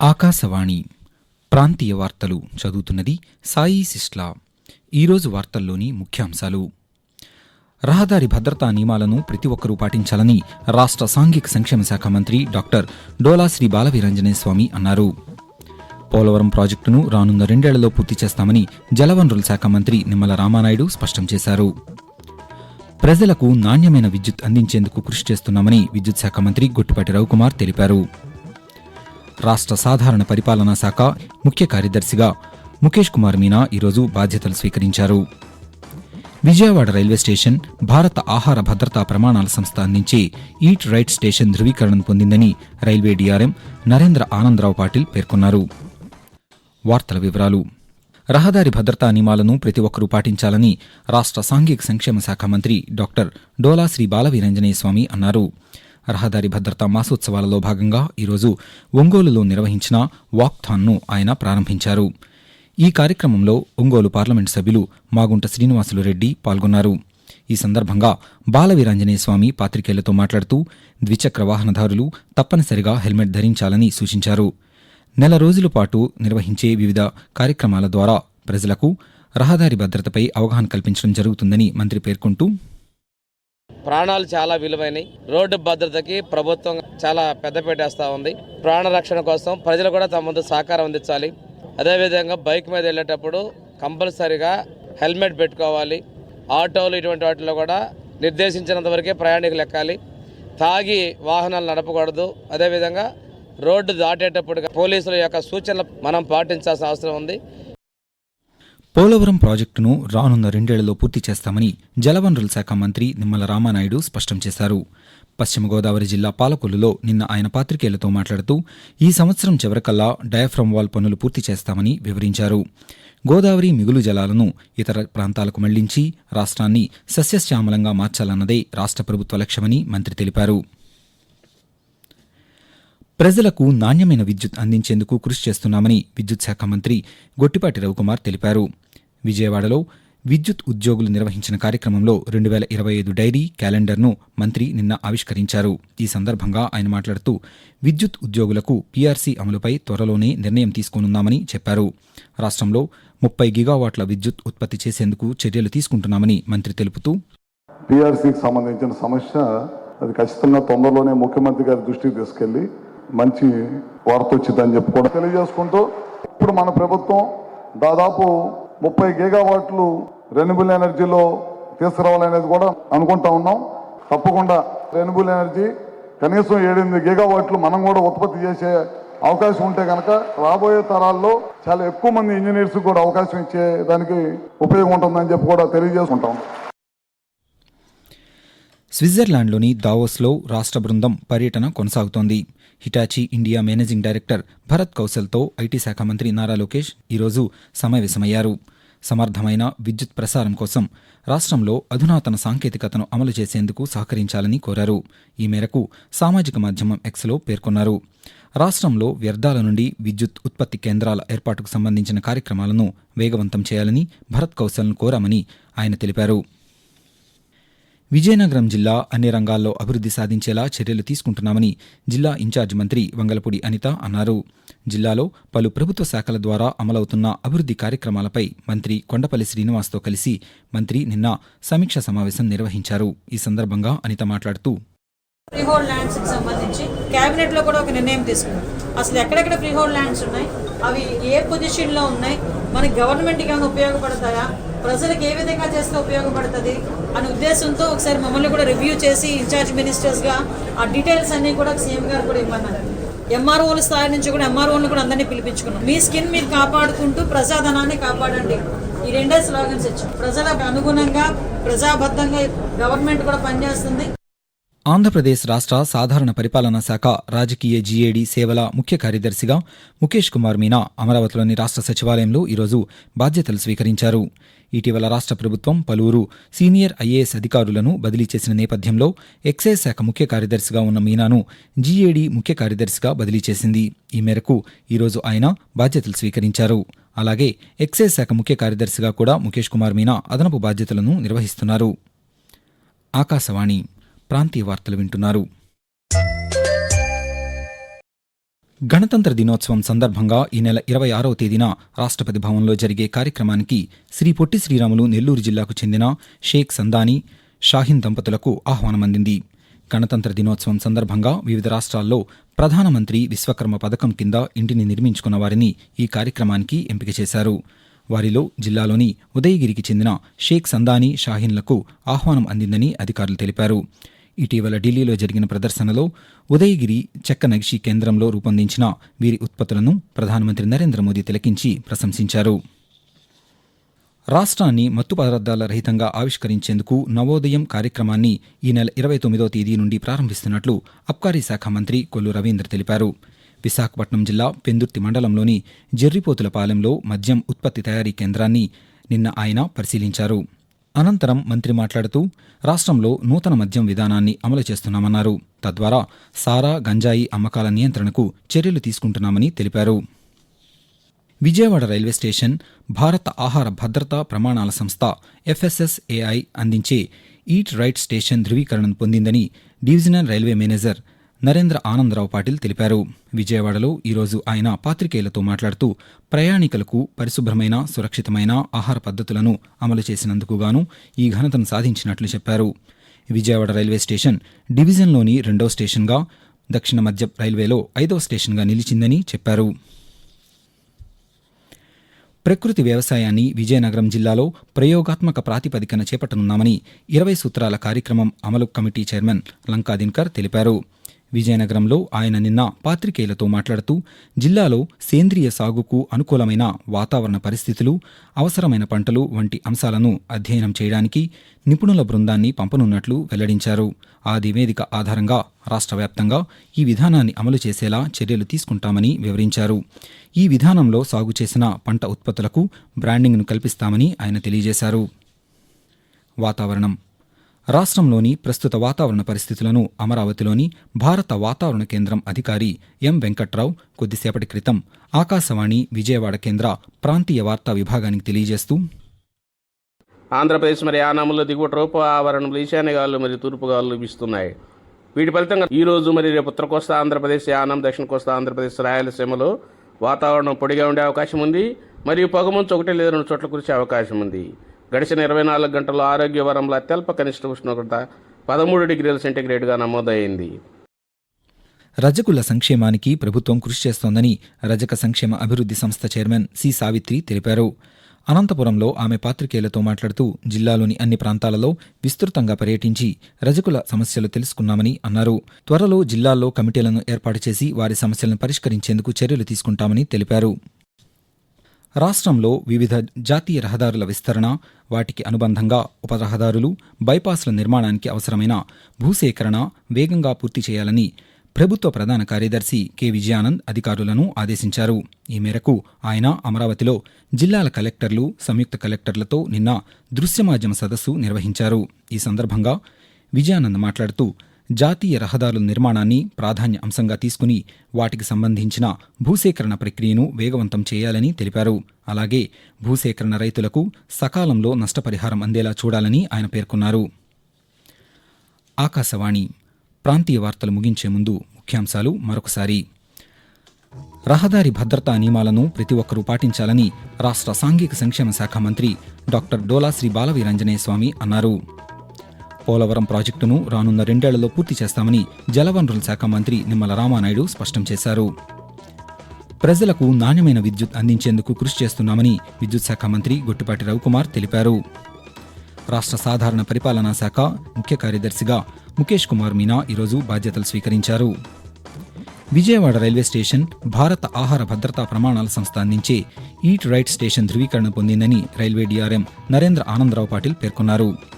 ఆకాశవాణి ప్రాంతీయ వార్తలు చదువుతున్నది సాయి సిస్లా. ఈరోజు వార్తల్లోని ముఖ్యాంశాలు. రహదారి భద్రతా నియమాలను ప్రతి ఒక్కరూ పాటించాలని రాష్ట్ర సాంఘిక సంక్షేమ శాఖ మంత్రి డాక్టర్ డోలా శ్రీ బాలవీరంజనేయ స్వామి అన్నారు. పోలవరం ప్రాజెక్టును రానున్న రెండేళ్ళలో పూర్తి చేస్తామని జలవనరుల శాఖ మంత్రి నిమ్మల రామానాయుడు స్పష్టం చేశారు. ప్రజలకు నాణ్యమైన విద్యుత్ అందించేందుకు కృషి చేస్తున్నామని విద్యుత్ శాఖ మంత్రి గొట్టిపాటి రవికుమార్ తెలిపారు. రాష్ట్ర సాధారణ పరిపాలనా శాఖ ముఖ్య కార్యదర్శిగా ముఖేష్ కుమార్ మీనా ఈరోజు బాధ్యతలు స్వీకరించారు. విజయవాడ రైల్వే స్టేషన్ భారత ఆహార భద్రతా ప్రమాణాల సంస్థ అందించే ఈట్ రైట్ స్టేషన్ ధృవీకరణను పొందిందని రైల్వే డీఆర్ఎం నరేంద్ర ఆనందరావు పాటిల్ పేర్కొన్నారు. వార్తల వివరాలు. రహదారి భద్రతా నియమాలను ప్రతి ఒక్కరూ పాటించాలని రాష్ట్ర సాంఘిక సంక్షేమ శాఖ మంత్రి డాక్టర్ డోలా శ్రీ బాలవీరంజనేయ స్వామి అన్నారు. రహదారి భద్రతా మాసోత్సవాలలో భాగంగా ఈరోజు ఒంగోలులో నిర్వహించిన వాక్థాన్ను ఆయన ప్రారంభించారు. ఈ కార్యక్రమంలో ఒంగోలు పార్లమెంటు సభ్యులు మాగుంట శ్రీనివాసులు రెడ్డి పాల్గొన్నారు. ఈ సందర్భంగా బాలవీరాంజనేయ స్వామి పాత్రికేయులతో మాట్లాడుతూ ద్విచక్ర వాహనదారులు తప్పనిసరిగా హెల్మెట్ ధరించాలని సూచించారు. నెల రోజుల పాటు నిర్వహించే వివిధ కార్యక్రమాల ద్వారా ప్రజలకు రహదారి భద్రతపై అవగాహన కల్పించడం జరుగుతుందని మంత్రి పేర్కొంటూ ప్రాణాలు చాలా విలువైనవి రోడ్డు భద్రతకి ప్రభుత్వం చాలా పెద్దపీట వేస్తూ ఉంది. ప్రాణ రక్షణ కోసం ప్రజలు కూడా తమ ముందు సహకారం అందించాలి. అదేవిధంగా బైక్ మీద వెళ్ళేటప్పుడు కంపల్సరిగా హెల్మెట్ పెట్టుకోవాలి. ఆటోలు ఇటువంటి వాటిలో కూడా నిర్దేశించినంత వరకే ప్రయాణికులు ఎక్కాలి. తాగి వాహనాలు నడపకూడదు. అదేవిధంగా రోడ్డు దాటేటప్పుడు పోలీసుల యొక్క సూచనలు మనం పాటించాల్సిన అవసరం ఉంది. పోలవరం ప్రాజెక్టును రానున్న రెండేళ్ళలో పూర్తి చేస్తామని జలవనరుల శాఖ మంత్రి నిమ్మల రామానాయుడు స్పష్టం చేశారు. పశ్చిమ గోదావరి జిల్లా పాలకొల్లులో నిన్న ఆయన పాత్రికేయులతో మాట్లాడుతూ ఈ సంవత్సరం చివరికల్లా డయాఫ్రమ్ వాల్ పనులు పూర్తి చేస్తామని వివరించారు. గోదావరి మిగులు జలాలను ఇతర ప్రాంతాలకు మళ్ళించి రాష్ట్రాన్ని సస్యశ్యామలంగా మార్చాలన్నదే రాష్ట్ర ప్రభుత్వ లక్ష్యమని మంత్రి తెలిపారు. ప్రజలకు నాణ్యమైన విద్యుత్ అందించేందుకు కృషి చేస్తున్నామని విద్యుత్ శాఖ మంత్రి గొట్టిపాటి రవికుమార్ తెలిపారు. విజయవాడలో విద్యుత్ ఉద్యోగులు నిర్వహించిన కార్యక్రమంలో రెండు వేల ఇరవై ఐదు డైరీ క్యాలెండర్ను మంత్రి నిన్న ఆవిష్కరించారు. ఈ సందర్భంగా ఆయన మాట్లాడుతూ విద్యుత్ ఉద్యోగులకు పీఆర్సీ అమలుపై త్వరలోనే నిర్ణయం తీసుకోనున్నామని చెప్పారు. రాష్ట్రంలో ముప్పై గిగావాట్ల విద్యుత్ ఉత్పత్తి చేసేందుకు చర్యలు తీసుకుంటున్నామని మంత్రి తెలుపుతూ పీఆర్సీకి సంబంధించిన సమస్య అది ఖచ్చితంగా తొందరలోనే ముఖ్యమంత్రి గారి దృష్టికి తీసుకెళ్ళి మంచి వార్త వచ్చిందని చెప్పుకోవడం తెలియజేసుకుంటూ ఇప్పుడు మన ప్రభుత్వం దాదాపు ముప్పై గీగావాట్లు రెన్యూబుల్ ఎనర్జీలో తీసుకురావాలనేది కూడా అనుకుంటా ఉన్నాం. తప్పకుండా రెన్యూబుల్ ఎనర్జీ కనీసం ఏడెనిమిది గీగావాట్లు మనం కూడా ఉత్పత్తి చేసే అవకాశం ఉంటే కనుక రాబోయే తరాల్లో చాలా ఎక్కువ మంది ఇంజనీర్స్ కూడా అవకాశం ఇచ్చే దానికి ఉపయోగం ఉంటుందని చెప్పి కూడా తెలియజేసుకుంటాం స్విట్జర్లాండ్లోని దావోస్లో రాష్ట్ర బృందం పర్యటన కొనసాగుతోంది. Hitachi India managing director Bharat కౌశల్తో IT శాఖ మంత్రి నారా లోకేష్ ఈరోజు సమావేశమయ్యారు. సమర్థమైన విద్యుత్ ప్రసారం కోసం రాష్ట్రంలో అధునాతన సాంకేతికతను అమలు చేసేందుకు సహకరించాలని కోరారు. ఈ మేరకు సామాజిక మాధ్యమం ఎక్స్లో పేర్కొన్నారు. రాష్ట్రంలో వ్యర్థాల నుండి విద్యుత్ ఉత్పత్తి కేంద్రాల ఏర్పాటుకు సంబంధించిన కార్యక్రమాలను వేగవంతం చేయాలని భరత్ కౌశల్ను కోరామని ఆయన తెలిపారు. విజయనగరం జిల్లా అన్ని రంగాల్లో అభివృద్ధి సాధించేలా చర్యలు తీసుకుంటున్నామని జిల్లా ఇన్ఛార్జ్ మంత్రి వంగలపూడి అనిత అన్నారు. జిల్లాలో పలు ప్రభుత్వ శాఖల ద్వారా అమలవుతున్న అభివృద్ధి కార్యక్రమాలపై మంత్రి కొండపల్లి శ్రీనివాస్తో కలిసి మంత్రి నిన్న సమీక్ష సమావేశం నిర్వహించారు. ఈ సందర్భంగా అనిత మాట్లాడుతూ ఫ్రీహోల్డ్ ల్యాండ్స్ సంబంధించి కేబినెట్లో కూడా ఒక నిర్ణయం తీసుకున్నాం. అసలు ఎక్కడెక్కడ ఫ్రీహోల్డ్ ల్యాండ్స్ ఉన్నాయి? అవి ఏ పొజిషన్లో ఉన్నాయి? మన గవర్నమెంట్కి ఉపయోగపడతాయా? ప్రజలకు ఏ విధంగా చేస్తే ఉపయోగపడుతుంది అనే ఉద్దేశంతో ఒకసారి మమ్మల్ని కూడా రివ్యూ చేసి ఇన్ఛార్జ్ మినిస్టర్స్గా ఆ డీటెయిల్స్ అన్ని కూడా సీఎం గారు కూడా ఇవ్వమన్నారు ఎంఆర్ఓల స్థాయి నుంచి కూడా ఎంఆర్ఓలను కూడా అందరినీ పిలిపించుకున్నాం. మీ స్కిన్ మీరు కాపాడుకుంటూ ప్రజాధనాన్ని కాపాడండి. ఈ రెండే స్లోగన్స్ ఇచ్చాం. ప్రజలకు అనుగుణంగా ప్రజాబద్ధంగా గవర్నమెంట్ కూడా పనిచేస్తుంది. ఆంధ్రప్రదేశ్ రాష్ట్ర సాధారణ పరిపాలనా శాఖ రాజకీయ జీఏడీ సేవల ముఖ్య కార్యదర్శిగా ముఖేష్ కుమార్ మీనా అమరావతిలోని రాష్ట్ర సచివాలయంలో ఈరోజు బాధ్యతలు స్వీకరించారు. ఇటీవల రాష్ట్ర ప్రభుత్వం పలువురు సీనియర్ ఐఏఎస్ అధికారులను బదిలీ చేసిన నేపథ్యంలో ఎక్సైజ్ శాఖ ముఖ్య కార్యదర్శిగా ఉన్న మీనాను జీఏడీ ముఖ్య కార్యదర్శిగా బదిలీ చేసింది. ఈ మేరకు ఈరోజు ఆయన బాధ్యతలు స్వీకరించారు. అలాగే ఎక్సైజ్ శాఖ ముఖ్య కార్యదర్శిగా కూడా ముఖేష్ కుమార్ మీనా అదనపు బాధ్యతలను నిర్వహిస్తున్నారు. ఆకాశవాణి ప్రాంతీయ వార్తలు వింటున్నారు. గణతంత్ర దినోత్సవం సందర్భంగా ఈ నెల ఇరవై ఆరవ తేదీన రాష్ట్రపతి భవన్లో జరిగే కార్యక్రమానికి శ్రీ పొట్టి శ్రీరాములు నెల్లూరు జిల్లాకు చెందిన షేక్ సందాని షాహీన్ దంపతులకు ఆహ్వానం అందింది. గణతంత్ర దినోత్సవం సందర్భంగా వివిధ రాష్ట్రాల్లో ప్రధానమంత్రి విశ్వకర్మ పథకం కింద ఇంటిని నిర్మించుకున్న వారిని ఈ కార్యక్రమానికి ఎంపిక చేశారు. వారిలో జిల్లాలోని ఉదయగిరికి చెందిన షేక్ సందాని షాహీన్లకు ఆహ్వానం అందిందని అధికారులు తెలిపారు. ఇటీవల ఢిల్లీలో జరిగిన ప్రదర్శనలో ఉదయగిరి చెక్క నగిషి కేంద్రంలో రూపొందించిన వీరి ఉత్పత్తులను ప్రధానమంత్రి నరేంద్ర మోదీ తిలకించి ప్రశంసించారు. రాష్ట్రాన్ని మత్తు పదార్థాల రహితంగా ఆవిష్కరించేందుకు నవోదయం కార్యక్రమాన్ని ఈ నెల ఇరవై తొమ్మిదో తేదీ నుండి ప్రారంభిస్తున్నట్లు అబ్కారీ శాఖ మంత్రి కొల్లు రవీంద్ర తెలిపారు. విశాఖపట్నం జిల్లా పెందుర్తి మండలంలోని జెర్రిపోతులపాలెంలో మద్యం ఉత్పత్తి తయారీ కేంద్రాన్ని నిన్న ఆయన పరిశీలించారు. అనంతరం మంత్రి మాట్లాడుతూ రాష్ట్రంలో నూతన మద్యం విధానాన్ని అమలు చేస్తున్నామన్నారు. తద్వారా సారా గంజాయి అమ్మకాల నియంత్రణకు చర్యలు తీసుకుంటున్నామని తెలిపారు. విజయవాడ రైల్వే స్టేషన్ భారత ఆహార భద్రతా ప్రమాణాల సంస్థ ఎఫ్ఎస్ఎస్ఏఐ అందించే ఈట్ రైట్ స్టేషన్ ధృవీకరణను పొందిందని divisional railway manager Narendra Anandrao Patil తెలిపారు. విజయవాడలో ఈరోజు ఆయన పాత్రికేయులతో మాట్లాడుతూ ప్రయాణికులకు పరిశుభ్రమైన సురక్షితమైన ఆహార పద్ధతులను అమలు చేసినందుకు గాను ఈ ఘనతను సాధించినట్లు చెప్పారు. విజయవాడ రైల్వే స్టేషన్ డివిజన్లోని రెండో స్టేషన్గా దక్షిణ మధ్య రైల్వేలో ఐదో స్టేషన్గా నిలిచిందని చెప్పారు. ప్రకృతి వ్యవసాయాన్ని విజయనగరం జిల్లాలో ప్రయోగాత్మక ప్రాతిపదికన చేపట్టనున్నామని ఇరవై సూత్రాల కార్యక్రమం అమలు కమిటీ చైర్మన్ లంకా దినకర్ తెలిపారు. విజయనగరంలో ఆయన నిన్న పాత్రికేయులతో మాట్లాడుతూ జిల్లాలో సేంద్రియ సాగుకు అనుకూలమైన వాతావరణ పరిస్థితులు అవసరమైన పంటలు వంటి అంశాలను అధ్యయనం చేయడానికి నిపుణుల బృందాన్ని పంపనున్నట్లు వెల్లడించారు. ఆ నివేదిక ఆధారంగా రాష్ట్ర వ్యాప్తంగా ఈ విధానాన్ని అమలు చేసేలా చర్యలు తీసుకుంటామని వివరించారు. ఈ విధానంలో సాగు చేసిన పంట ఉత్పత్తులకు బ్రాండింగ్ను కల్పిస్తామని ఆయన తెలియజేశారు. వాతావరణం రాష్ట్రంలోని ప్రస్తుత వాతావరణ పరిస్థితులను అమరావతిలోని భారత వాతావరణ కేంద్రం అధికారి ఎం వెంకట్రావు కొద్దిసేపటి క్రితం ఆకాశవాణి విజయవాడ కేంద్ర ప్రాంతీయ వార్తా విభాగానికి తెలియజేస్తూ ఆంధ్రప్రదేశ్ మరి ఆనాములో దిగువ రూప ఆవరణంలో ఈశాన్యగాలు మరియు తూర్పుగాలు వీస్తున్నాయి. వీటి ఫలితంగా ఈరోజు మరి రేపు ఉత్తర కోస్తా ఆంధ్రప్రదేశ్ యానం దక్షిణ కోస్తా ఆంధ్రప్రదేశ్ రాయలసీమలో వాతావరణం పొడిగా ఉండే అవకాశం ఉంది. మరియు పొగమంచు ఒకటి లేదా రెండు చోట్ల కురిసే అవకాశం ఉంది. గడిచిన ఇరవై నాలుగు గంటల ఆరోగ్య వరంలో అత్యల్ప కనిష్ట ఉష్ణోగ్రత పదమూడు డిగ్రీల సెంటీగ్రేడ్గా నమోదైంది. రజకుల సంక్షేమానికి ప్రభుత్వం కృషి చేస్తోందని రజక సంక్షేమ అభివృద్ధి సంస్థ చైర్మన్ సి సావిత్రి తెలిపారు. అనంతపురంలో ఆమె పాత్రికేయులతో మాట్లాడుతూ జిల్లాలోని అన్ని ప్రాంతాలలో విస్తృతంగా పర్యటించి రజకుల సమస్యలు తెలుసుకున్నామని అన్నారు. త్వరలో జిల్లాల్లో కమిటీలను ఏర్పాటు చేసి వారి సమస్యలను పరిష్కరించేందుకు చర్యలు తీసుకుంటామని తెలిపారు. రాష్ట్రంలో వివిధ జాతీయ రహదారుల విస్తరణ వాటికి అనుబంధంగా ఉపరహదారులు బైపాస్ల నిర్మాణానికి అవసరమైన భూసేకరణ వేగంగా పూర్తి చేయాలని ప్రభుత్వ ప్రధాన కార్యదర్శి కె విజయానంద్ అధికారులను ఆదేశించారు. ఈ మేరకు ఆయన అమరావతిలో జిల్లాల కలెక్టర్లు సంయుక్త కలెక్టర్లతో నిన్న దృశ్యమాధ్యమ సదస్సు నిర్వహించారు. ఈ సందర్భంగా విజయానంద్ మాట్లాడుతూ జాతీయ రహదారుల నిర్మాణాన్ని ప్రాధాన్య అంశంగా తీసుకుని వాటికి సంబంధించిన భూసేకరణ ప్రక్రియను వేగవంతం చేయాలని తెలిపారు. అలాగే భూసేకరణ రైతులకు సకాలంలో నష్టపరిహారం అందేలా చూడాలని ఆయన పేర్కొన్నారు. ఆకాశవాణి ప్రాంతీయ వార్తలు ముగించే ముందు ముఖ్యాంశాలు మరొకసారి. రహదారి భద్రతా నియమాలను ప్రతి ఒక్కరూ పాటించాలని రాష్ట్ర సాంఘిక సంక్షేమ శాఖ మంత్రి డాక్టర్ డోలాశ్రీ బాలవీరంజనేయ స్వామి అన్నారు. పోలవరం ప్రాజెక్టును రానున్న రెండేళ్ళలో పూర్తి చేస్తామని జలవనరుల శాఖ మంత్రి నిమ్మల రామానాయుడు స్పష్టం చేశారు. ప్రజలకు నాణ్యమైన విద్యుత్ అందించేందుకు కృషి చేస్తున్నామని విద్యుత్ శాఖ మంత్రి గొట్టిపాటి రవికుమార్ తెలిపారు. రాష్ట్ర సాధారణ పరిపాలనా శాఖ ముఖ్య కార్యదర్శిగా ముఖేష్ కుమార్ మీనా ఈరోజు బాధ్యతలు స్వీకరించారు. విజయవాడ రైల్వే స్టేషన్ భారత ఆహార భద్రతా ప్రమాణాల సంస్థ అందించే ఈట్ రైట్ స్టేషన్ ధృవీకరణ పొందిందని రైల్వే డీఆర్ఎం నరేంద్ర ఆనందరావు పాటిల్ పేర్కొన్నారు.